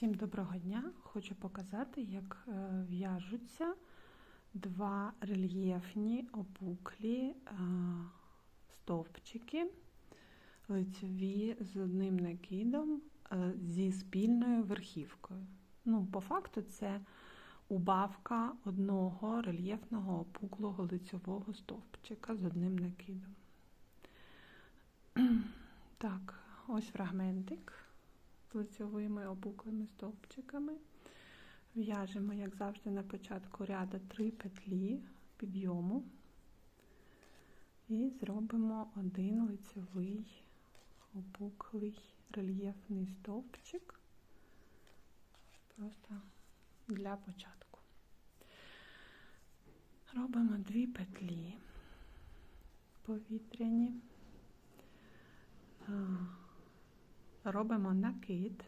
Всім доброго дня! Хочу показати, як е, в'яжуться два рельєфні опуклі е, стовпчики лицьові з одним накидом е, зі спільною верхівкою. Ну, По факту, це убавка одного рельєфного опуклого лицьового стовпчика з одним накидом. Так, ось фрагментик лицьовими опуклими стовпчиками. В'яжемо, як завжди, на початку ряду 3 петлі підйому і зробимо один лицьовий опуклий рельєфний стовпчик просто для початку. Робимо дві петлі повітряні робимо накид,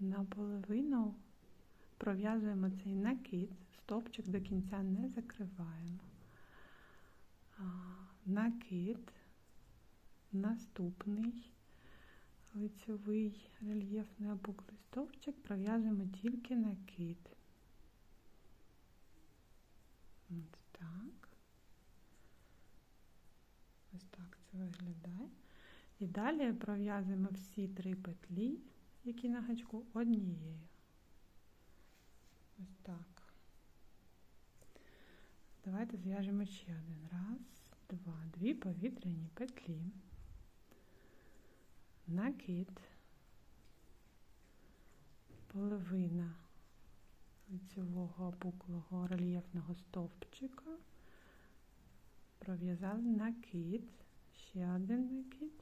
наполовину пров'язуємо цей накид, стовпчик до кінця не закриваємо. Накид, наступний лицьовий рельєфний опуклий стовпчик пров'язуємо тільки накид. Ось так. Ось так це виглядає. І далі пров'язуємо всі три петлі, які на гачку, однією. Ось так. Давайте зв'яжемо ще один. Раз, два, дві повітряні петлі, накид, половина лицевого опуклого рельєфного стовпчика пров'язали накид, ще один накид.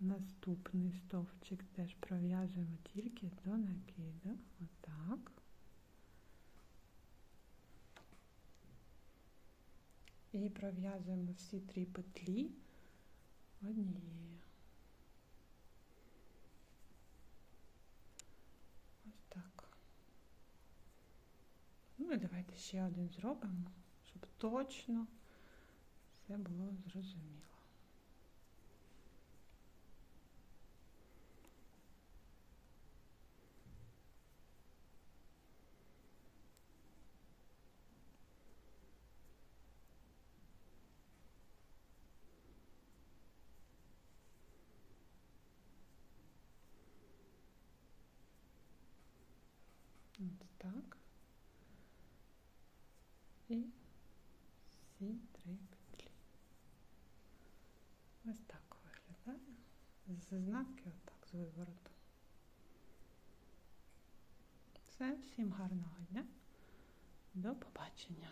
Наступний стовпчик теж пров'язуємо тільки до накиду. Отак. І пров'язуємо всі три петлі однією. Ось так. Ну і давайте ще один зробимо щоб точно все було зрозуміло. Ось так. І всі три петлі. Ось так виглядає. З отак з вивороту. Все, всім гарного дня. До побачення.